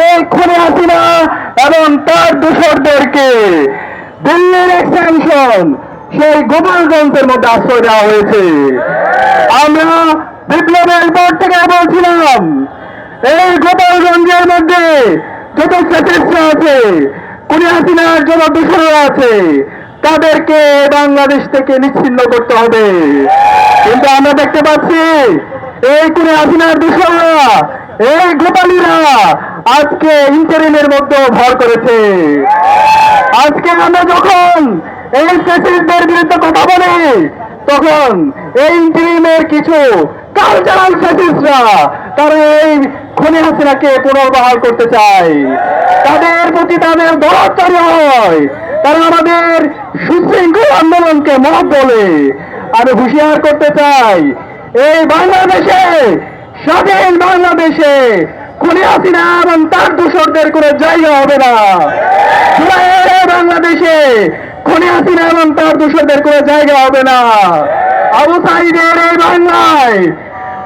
এই খুনে হাসিনা এবং তার দোসরদেরকে দিল্লির এক্সটেনশন সেই গোপালগঞ্জের মধ্যে আশ্রয় দেওয়া হয়েছে। আমরা বিপ্লবের পর থেকে বলছিলাম, এই গোপালগঞ্জের মধ্যে যত ফ্যাসিস্টরা আছে কুড়ি হাসিনার যত দূষণরা আছে, তাদেরকে বাংলাদেশ থেকে নিচ্ছিন্ন করতে হবে। কিন্তু আমরা দেখতে পাচ্ছি এই কুড়ি হাসিনার দূষণরা এই গোপালীরা আজকে ইন্টারিমের মধ্যে ভর করেছে। আজকে আমরা যখন এই ফ্যাসিস্টদের বিরুদ্ধে কথা বলি, তখন এই ইন্টারিমের কিছু কালচারাল ফ্যাসিস্টরা তারা এই খনি হাসিনাকে পুনর্বহাল করতে চায়। তাদের প্রতি তাদের দরদ তৈরি হয়। তারা আমাদের সুশৃঙ্খল আন্দোলনকে মত বলে। আমি হুঁশিয়ার করতে চাই এই বাংলাদেশে, স্বাধীন বাংলাদেশে খুনি হাসিনা এবং তার দোষরদের কোনো জায়গা হবে না। বাংলাদেশে খুনি হাসিনা এবং তার দোষরদের কোনো জায়গা হবে না। আবু সাইদের এই বাংলায়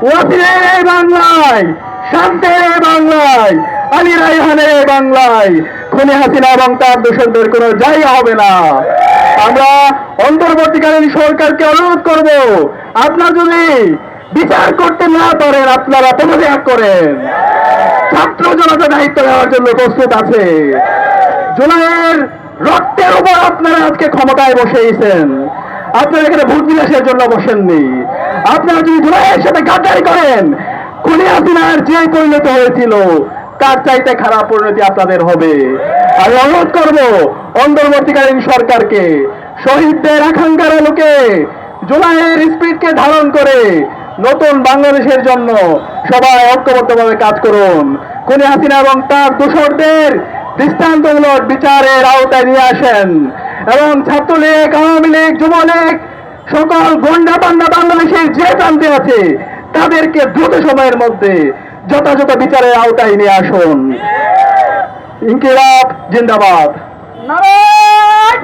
ওয়াসিরের এই বাংলায় শান্তের এই বাংলায়, আলী রাইহানের এই বাংলায় খুনি হাসিনা এবং তার দোষরদের কোনো জায়গা হবে না। আমরা অন্তর্বর্তীকালীন সরকারকে অনুরোধ করব আপনারা যদি বিচার করতে না পারেন, আপনারা পদত্যাগ করেন। ছাত্র জনতা দায়িত্ব নেওয়ার জন্য প্রস্তুত আছে। জুলাইয়ের রক্তের উপর আপনারা আজকে ক্ষমতায় বসেইছেন আপনারা এখানে ভোট বিলাসের জন্য বসেননি। আপনারা যদি জুলাইয়ের সাথে গাদ্দারি করেন, খুনি হাসিনার যে পরিণত হয়েছিল, তার চাইতে খারাপ পরিণতি আপনাদের হবে। আমি অনুরোধ করব, অন্তর্বর্তীকালীন সরকারকে, শহীদদের আকাঙ্ক্ষার আলোকে জুলাইয়ের স্পিডকে ধারণ করে নতুন বাংলাদেশের জন্য সবাই ঐক্যবদ্ধভাবে কাজ করুন। খুনি হাসিনা এবং তার দোসরদের দৃষ্টান্তমূলক বিচারের আওতায় নিয়ে আসেন এবং ছাত্রলীগ, আওয়ামী লীগ, যুবলীগ সকল গন্ডা পান্ডা বাংলাদেশের যে প্রান্তে আছে, তাদেরকে দ্রুত সময়ের মধ্যে যথাযথ বিচারের আওতায় নিয়ে আসুন। ইনকিলাব, জিন্দাবাদ। নারায়ণ